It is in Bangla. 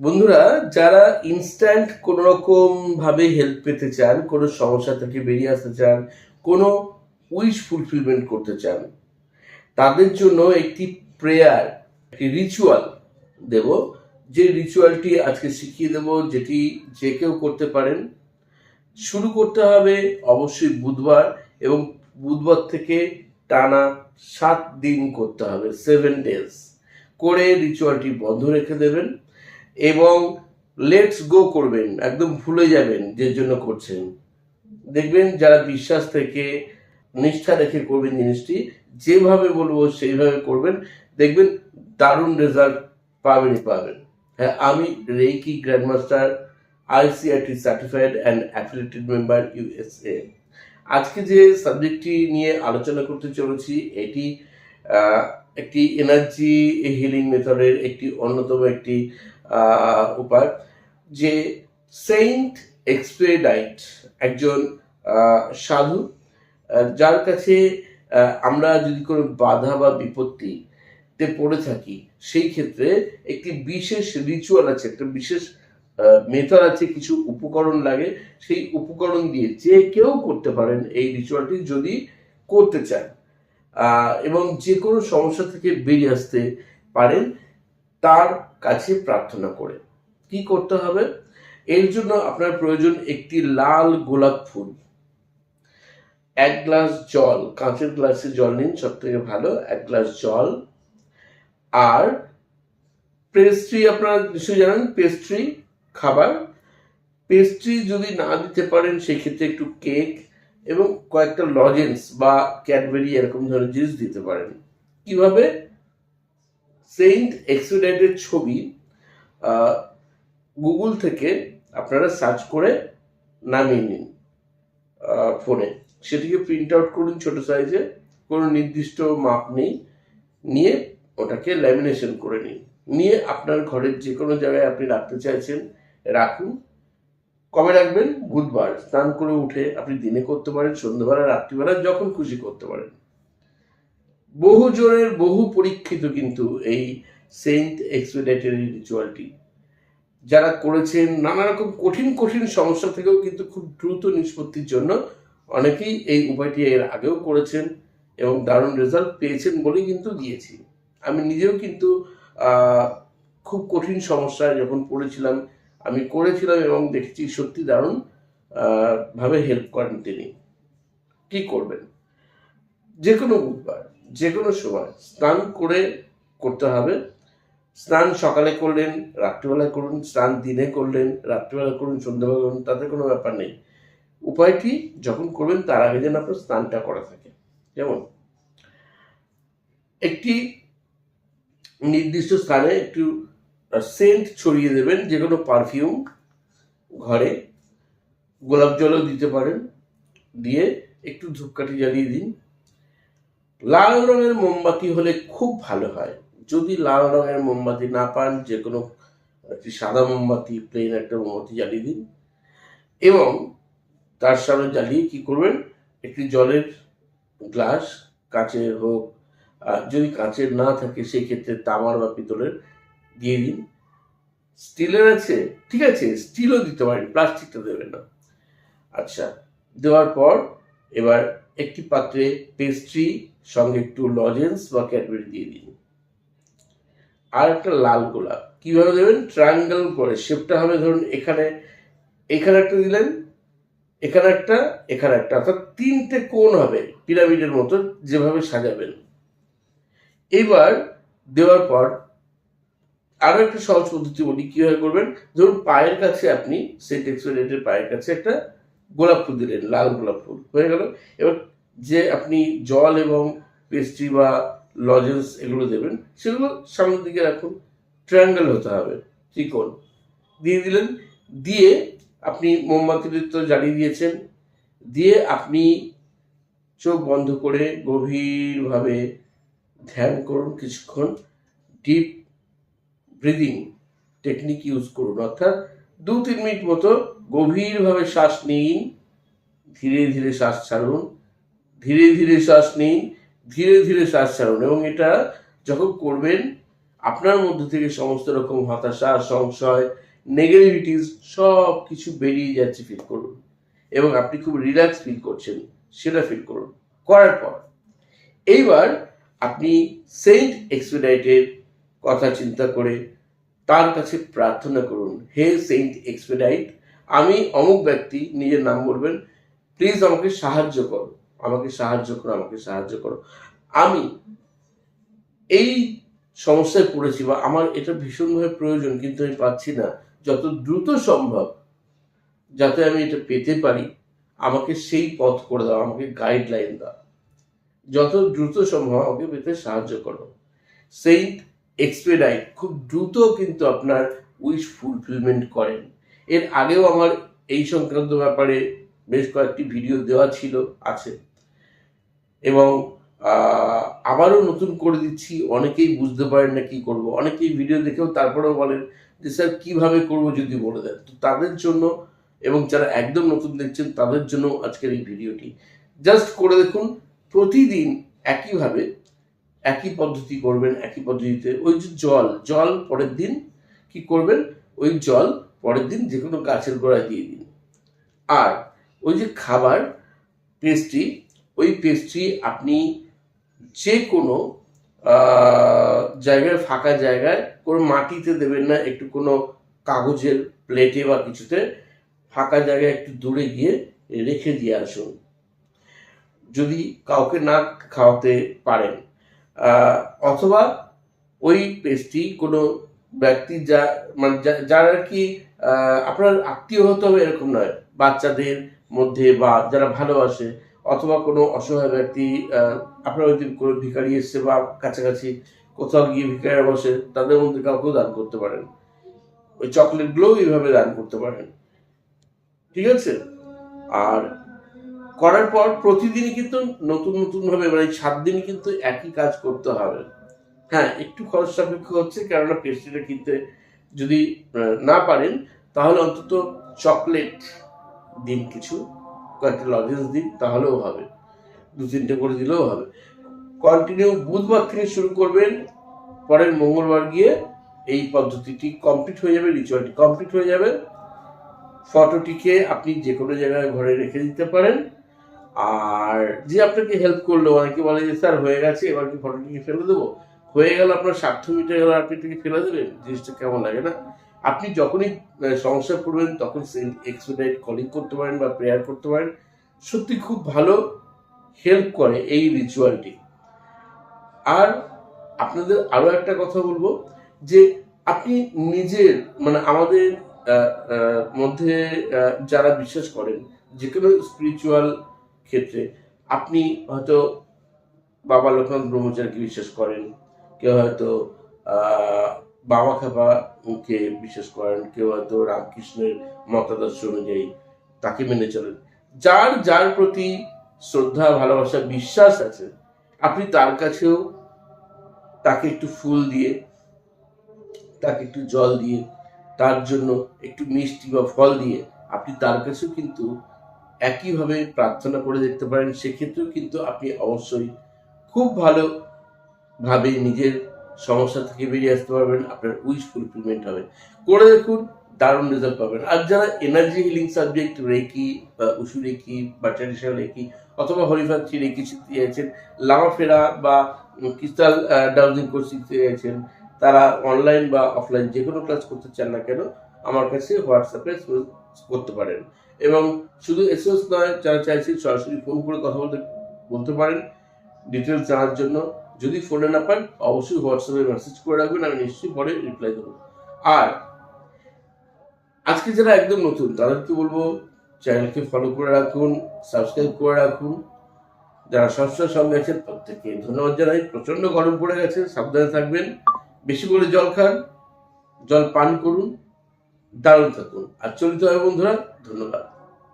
বন্ধুরা, যারা ইনস্ট্যান্ট কোনো রকম ভাবে হেল্প পেতে চান, কোনো সমস্যা থেকে বেরিয়ে আসতে চান, কোনো উইশ ফুলফিলমেন্ট করতে চান, তাদের জন্য একটি প্রেয়ার একটি রিচুয়াল দেব। যে রিচুয়ালটি আজকে শিখিয়ে দেব, যেটি যে কেউ করতে পারেন। শুরু করতে হবে অবশ্যই বুধবার এবং বুধবার থেকে টানা সাত দিন করতে হবে সেভেন ডেজ করে রিচুয়ালটি বন্ধ রেখে দেবেন এবং লেটস গো করবেন, একদম ভুলে যাবেন যে জন্য করছেন। দেখবেন যারা বিশ্বাস থেকে নিষ্ঠা রেখে করবেন জিনিসটি, যেভাবে বলব সেইভাবে করবেন। দেখবেন দারুণ রেজাল্ট পাবেনই পাবেন। হ্যাঁ আমি reiki grandmaster ICIT certified and affiliated member USA আজকে যে সাবজেক্টটি নিয়ে আলোচনা করতে চলেছি, এটি একটি এনার্জি হিলিং মেথডের একটি অন্যতম একটি উপায়। যে সেন্ট এক্সপেডাইট একজন সাধু যার কাছে আমরা যদি কোনো বাধা বা বিপত্তিতে পড়ে থাকি, সেই ক্ষেত্রে একটি বিশেষ রিচুয়াল আছে, একটা বিশেষ মেথড আছে, কিছু উপকরণ লাগে। সেই উপকরণ দিয়ে যে কেউ করতে পারেন এই রিচুয়ালটি যদি করতে চান। এবং যে কোনো সমস্যা থেকে বেরিয়ে আসতে পারেন, তার কাছে প্রার্থনা করে। কি করতে হবে? এর জন্য আপনার প্রয়োজন একটি লাল গোলাপ ফুল। এক গ্লাস জল, কাঁচের গ্লাসে জল নিন, সব থেকে ভালো, এক গ্লাস জল। আর পেস্ট্রি আপনারা নিশ্চয়ই জানেন পেস্ট্রি খাবার। পেস্ট্রি যদি না দিতে পারেন, সেক্ষেত্রে একটু কেক এবং কয়েকটা লজেন্স বা ক্যাডবেরি এরকম ধরনের জিনিস দিতে পারেন। কীভাবে? সেন্ট এক্সিডেন্টের ছবি গুগল থেকে আপনারা সার্চ করে নামিয়ে নিন ফোনে সেটিকে প্রিন্ট আউট করুন ছোট সাইজে কোনো নির্দিষ্ট মাপ নেই। নিয়ে ওটাকে ল্যামিনেশন করে নিন। নিয়ে আপনার ঘরের যে কোনো জায়গায় আপনি রাখতে চাইছেন রাখুন। কবে রাখবেন? বুধবার। স্নান করে উঠে আপনি দিনে করতে পারেন, সন্ধ্যাবেলা, রাত্রিবেলা যখন খুশি করতে পারেন। বহু জনের বহু পরীক্ষিত কিন্তু এই সেন্ট এক্সপেডাইটারি রিচুয়ালটি। যারা করেছেন নানা রকম কঠিন কঠিন সমস্যা থেকেও কিন্তু খুব দ্রুত নিষ্পত্তির জন্য অনেকেই এই উপায়টি এর আগেও করেছেন এবং দারুণ রেজাল্ট পেয়েছেন বলেই কিন্তু দিয়েছি। আমি নিজেও কিন্তু খুব কঠিন সমস্যায় যখন পড়েছিলাম আমি করেছিলাম এবং দেখেছি সত্যি দারুণ ভাবে হেল্প করেন তিনি। কি করবেন? যে কোনো বুধবার যে কোনো সময় স্নান করে করতে হবে। স্নান সকালে করলেন, রাত্রিবেলায় করুন, স্নান দিনে করলেন, রাত্রিবেলা করুন, সন্ধ্যাবেলা করুন, তাতে কোনো ব্যাপার নেই। উপায়টি যখন করবেন, তার আগে যেন আপনার স্নানটা করা থাকে। যেমন, একটি নির্দিষ্ট স্থানে একটু সেন্ট ছড়িয়ে দেবেন যে কোনো পারফিউম ঘরে। গোলাপ জলও দিতে পারেন। দিয়ে একটু ধূপকাঠি জ্বালিয়ে দিন। লাল রঙের মোমবাতি হলে খুব ভালো হয়। যদি লাল রঙের মোমবাতি না পান, যে কোনো একটি সাদা মোমবাতি প্লেন একটা মোমবাতি জ্বালিয়ে দিন। এবং তার সামনে জ্বালিয়ে কি করবেন? একটি জলের গ্লাস, কাঁচের হোক যদি কাঁচের না থাকে, সেই ক্ষেত্রে তামার বা পিতলের দিয়ে দিন। স্টিলের আছে, ঠিক আছে, স্টিলও দিতে পারেন, প্লাস্টিকটা দেবেন না। আচ্ছা দেওয়ার পর এবার একটি পাত্রে পেস্ট্রি সঙ্গে একটু লজেন্স বা ক্যাডবেরি দিয়ে দিন। আর একটা লাল গোলাপ কীভাবে দেবেন? ট্রায়াঙ্গেল করে শেপটা হবে ধরুন এখানে এখানে একটা দিলেন, এখানে একটা এখানে একটা, অর্থাৎ তিনটে কোণ হবে পিরামিডের মতো যেভাবে সাজাবেন। এবার দেওয়ার পর আরও একটা সহজ পদ্ধতি বলি কীভাবে করবেন? ধরুন পায়ের কাছে আপনি সেন্ট এক্সপেরিয়েন্টের পায়ের কাছে একটা গোলাপ ফুল দিলেন, লাল গোলাপ ফুল, হয়ে গেল। এবার যে আপনি জল এবং পেস্ট্রি বা লজেন্স এগুলো দেবেন, সেগুলো সামনের দিকে রাখুন। ট্রায়াঙ্গেল হতে হবে, ত্রিকোণ। দিয়ে দিলেন, দিয়ে আপনি মোমবাতি তো জ্বালিয়ে দিয়েছেন। দিয়ে আপনি চোখ বন্ধ করে গভীরভাবে ধ্যান করুন কিছুক্ষণ। ডিপ ব্রিদিং টেকনিক ইউজ করুন। অর্থাৎ দু তিন মিনিট মতো গভীরভাবে শ্বাস নিন, ধীরে ধীরে শ্বাস ছাড়ুন, ধীরে ধীরে শ্বাস নিন, ধীরে ধীরে শ্বাস ছাড়ুন এবং এটা যখন করবেন, আপনার মধ্যে থেকে সমস্ত রকম হতাশা, সংশয় নেগেটিভিটিস সব কিছু বেরিয়ে যাচ্ছে ফিল করুন এবং আপনি খুব রিল্যাক্স ফিল করছেন, সেটা ফিল করুন। করার পর, এইবার আপনি সেন্ট এক্সপেডাইটের কথা চিন্তা করে তার কাছে প্রার্থনা করুন, হে সেন্ট এক্সপেডাইট আমি অমুক ব্যক্তি, নিজের নাম বলবেন প্লিজ আমাকে সাহায্য করো, আমাকে সাহায্য করো, আমাকে সাহায্য করো। আমি এই সমস্যায় পড়েছি বা আমার এটা ভীষণভাবে প্রয়োজন, কিন্তু আমি পাচ্ছি না। যত দ্রুত সম্ভব, যাতে আমি এটা পেতে পারি, আমাকে সেই পথ করে দাও, আমাকে গাইডলাইন দাও। যত দ্রুত সম্ভব আমাকে পেতে সাহায্য করো। সেইন্ট এক্সপেডাইট খুব দ্রুত কিন্তু আপনার উইশ ফুলফিলমেন্ট করেন। এর আগেও আমার এই সংক্রান্ত ব্যাপারে বেশ কয়েকটি ভিডিও দেওয়া ছিল, আছে। এবং আবারও নতুন করে দিচ্ছি, অনেকেই বুঝতে পারেন না কি করব। অনেকেই ভিডিও দেখেও তারপরেও বলেন যে, স্যার, কীভাবে করব যদি বলে দেন? তো তাদের জন্য এবং যারা একদম নতুন দেখছেন, তাদের জন্য আজকের এই ভিডিওটি জাস্ট করে দেখুন, প্রতিদিন একইভাবে একই পদ্ধতি করবেন, একই পদ্ধতিতে ওই যে জল জল পরের দিন কি করবেন? ওই জল পরের দিন যে কোনো গাছের গোড়ায় দিয়ে দিন। আর ওই যে খাবার পেস্ট্রি ওই পেস্ট্রি আপনি যে কোনো জায়গায়, ফাঁকা জায়গায় কোনো মাটিতে দেবেন না, একটু কোনো কাগজের প্লেটে বা কিছুতে, ফাঁকা জায়গায় একটু দূরে গিয়ে রেখে দিয়ে আসুন। যদি কাউকে না খাওয়াতে পারেন অথবা ওই পেস্ট্রি কোনো ব্যক্তি যা মানে যারা আর কি আপনার আত্মীয় হতে হবে এরকম নয়। বাচ্চাদের মধ্যে বা যারা ভালোবাসে অথবা কোনো অসহায় ব্যক্তি আপনার ওই কোনো ভিখারি এসছে বা কাছাকাছি কোথাও গিয়ে ভিখারিরা বসে, তাদের মধ্যে কাউকেও দান করতে পারেন। ওই চকলেটগুলোও এইভাবে দান করতে পারেন। ঠিক আছে? আর করার পর প্রতিদিনই কিন্তু নতুন নতুন ভাবে মানে সাত দিন কিন্তু একই কাজ করতে হবে। হ্যাঁ একটু খরচ সাপেক্ষ হচ্ছে, কেননা পেস্ট্রিটা কিনতে যদি না পারেন, তাহলে অন্তত চকলেট দিন কিছু, কয়েকটা লজেন্স দিন, তাহলেও হবে। দু তিনটে করে দিলেও হবে। কন্টিনিউ বুধবার থেকে শুরু করবেন, পরের মঙ্গলবার গিয়ে এই পদ্ধতিটি কমপ্লিট হয়ে যাবে, রিচুয়ালটি কমপ্লিট হয়ে যাবে। ফটোটিকে আপনি যে কোনো জায়গায় ঘরে রেখে দিতে পারেন। আর যে আপনাকে হেল্প করল অনেকে বলে যে স্যার হয়ে গেছে এবার কি ফটোটিকে ফেলে দেবো? হয়ে গেল আপনার স্বার্থ মিটে গেল আপনি এটাকে ফেলে দেবেন? জিনিসটা কেমন লাগে না? আপনি যখনই আহ, সমস্যায় পড়বেন তখন এক্সপেডাইট কলিং করতে পারেন বা প্রেয়ার করতে পারেন। সত্যি খুব ভালো হেল্প করে এই রিচুয়ালটি আর আপনাদের আরও একটা কথা বলব যে আপনি নিজের মানে আমাদের মধ্যে যারা বিশ্বাস করেন যে কোনো স্পিরিচুয়াল ক্ষেত্রে আপনি হয়তো বাবা লোকনাথ ব্রহ্মচারীকে বিশ্বাস করেন, কেউ হয়তো বাবা খাপাকে বিশ্বাস করেন, কেউ হয়তো রামকৃষ্ণের মতাদর্শ অনুযায়ী তাকে মেনে চলেন। যার যার প্রতি শ্রদ্ধা, ভালোবাসা, বিশ্বাস আছে, আপনি তার কাছেও তাকে একটু ফুল দিয়ে, তাকে একটু জল দিয়ে, তার জন্য একটু মিষ্টি বা ফল দিয়ে আপনি তার কাছেও কিন্তু একইভাবে প্রার্থনা করে দেখতে পারেন, সেক্ষেত্রেও কিন্তু আপনি অবশ্যই খুব ভালো ভাবে নিজের সমস্যা থেকে বেরিয়ে আসতে পারবেন, আপনার উইশ ফুলফিলমেন্ট হবে। করে দেখুন, দারুণ রেজাল্ট পাবেন। আর যারা এনার্জি হিলিং সাবজেক্ট রেকি বা উসু রেকি বা ট্র্যাডিশনাল রেকি অথবা হরিফাত্রি রেকি শিখতে চাইছেন লামাফেরা বা ক্রিস্টাল ডাউজিং কোর্স শিখতে চাইছেন তারা অনলাইন বা অফলাইন যে কোনো ক্লাস করতে চান না কেন, আমার কাছে হোয়াটসঅ্যাপে করতে পারেন। এবং শুধু এসএস নয়, যারা চাইছেন সরাসরি ফোন করে কথা বলতে বলতে পারেন। ডিটেলস জানার জন্য যদি ফোনে না পান, অবশ্যই হোয়াটসঅ্যাপে মেসেজ করে রাখবেন, আমি নিশ্চয়ই পরে রিপ্লাই দেবো আর আজকে যারা একদম নতুন, তাদেরকে বলব চ্যানেলকে ফলো করে রাখুন সাবস্ক্রাইব করে রাখুন। যারা সবসময় সঙ্গে আছেন, প্রত্যেককে ধন্যবাদ জানাই। প্রচণ্ড গরম পড়ে গেছে, সাবধানে থাকবেন। বেশি করে জল খান, জল পান করুন। দারুণ থাকুন। আর চলিত হয় বন্ধুরা ধন্যবাদ।